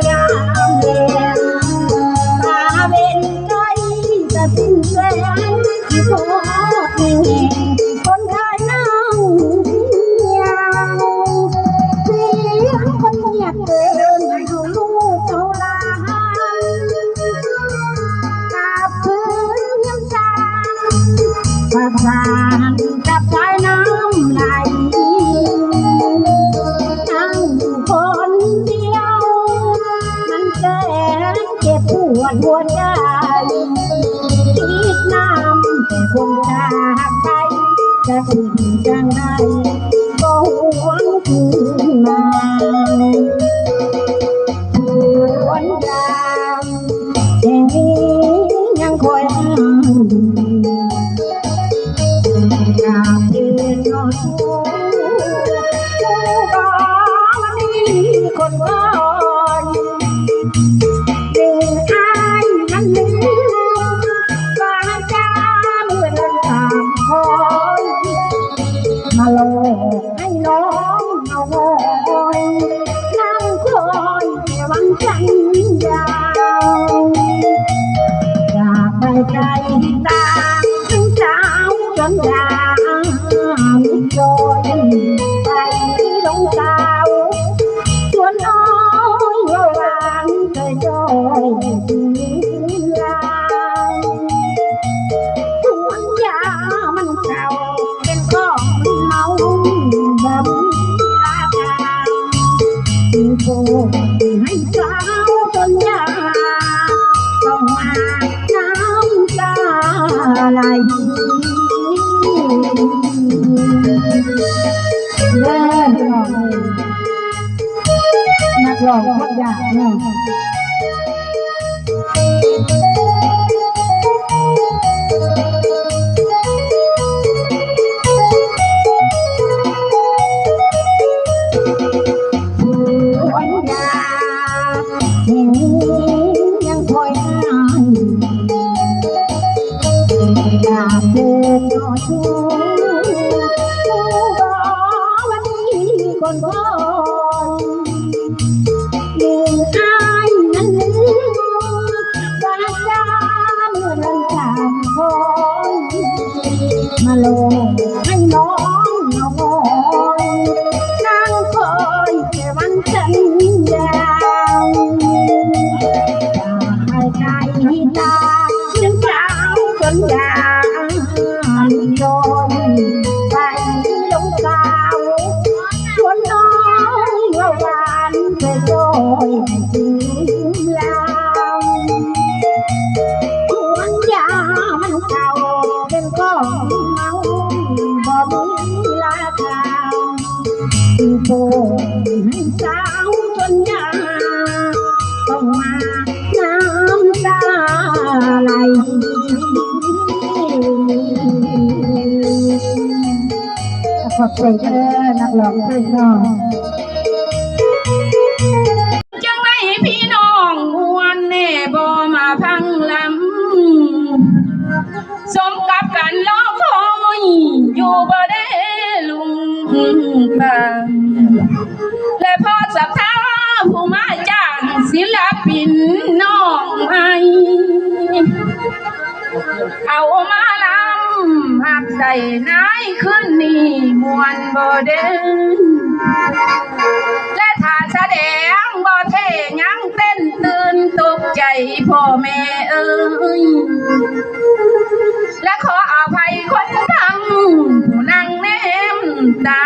ยากไปจะสิ่งจังใดก็หวงคืนมา อยแต่หวัง นักร้อ ใจตาถึงเช้าจนยามโดนไปลงสาวชวนน้อง ขอบใจเด้อนักร้องเพลงน้องจังไรพี่น้องมวนแน่บ่มาพังลำสมกับกันรอคอยอยู่บ่ได้ลุงปังและพอสักท้าผู้มาจ้างศิลปินน้องไอเอามา นายขึ้นนี่มวนบ่เด้และถ้าแสดงบ่เท่ยังเต้นตื่นตกใจพ่อแม่เอ้ยและขออภัยคนทำผู้นั่งแนมตา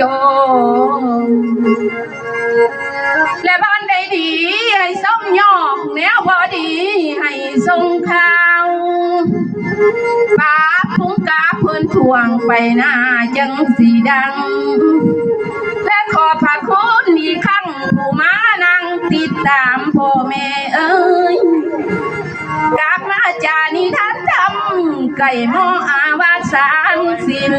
จมและบ้านใดดีให้ส้มยอกแนวพอดีให้ส่งข่า ปากคุ้งกาเพิ่นทวงไปหน้าจังสีดัง และขอพระคุณอีกครั้งผู้มานั่งติดตามพ่อแม่เอ้ยกลับมาจานิทันทำไก่หมออาวาสานสิน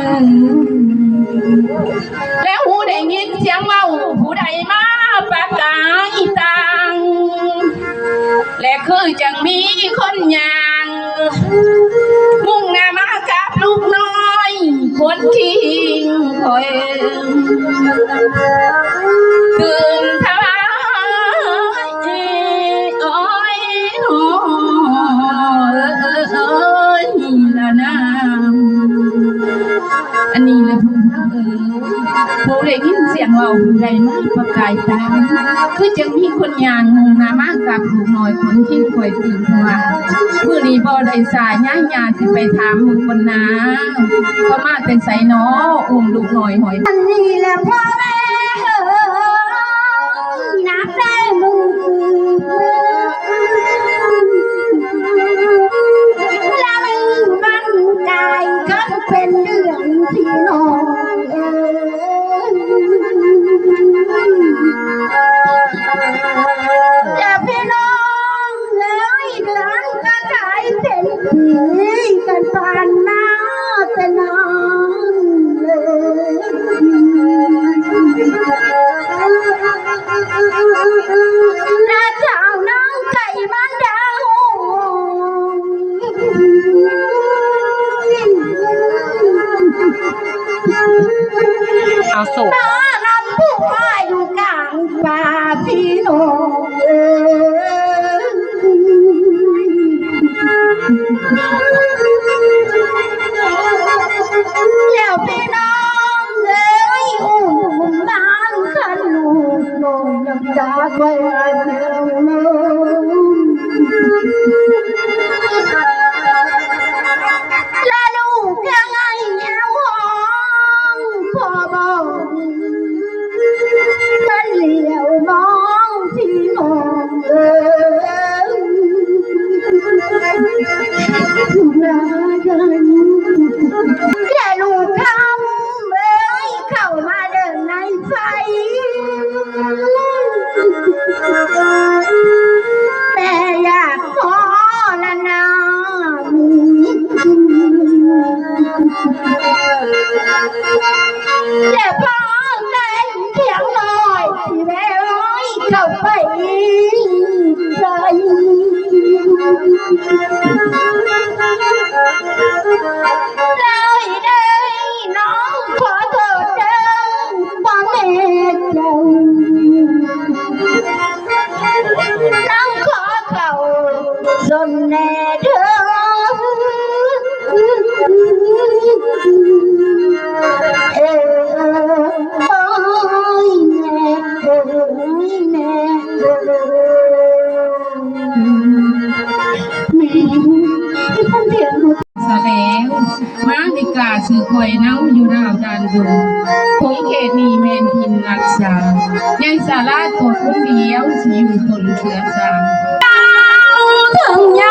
แล้วหูได้ยินเสียงเมาผู้ใดมาประกาศตังและคือจังมีคนยา muôn thiên Ơi, cường thao anh đi là phụ để kiếm diện vào ngày mai ายใดมาประกายตาคือจังมีคนยางงนามากกับลูกน้อยคนที่คอยตื่นมาเมื่อนี้บ่ได้สายย่ายาสิไปถามมึงคนนาก็มาแต่ใส่น้ออุ้มลูกน้อยหอยอันนี้แหละพ่อแม่เอ๋ยนักได้มือและมือมันกายกันเป็นเรื่องที่น้อ ป่ กกันแค่ลูกคำเอ้ยเข้ามาเดินในไฟแม่อยากขอละนาและพ่อเล่นเพียงน้อยที่แม่ร้อยเข้าไปใจ ลาสื้อควยเน่าอยู่หน้าดานดุญคงเขตนี้เมนพินรักษาใหญ่สาราตัวคนเดียวสิอยู่ตนเสือสามถึงยา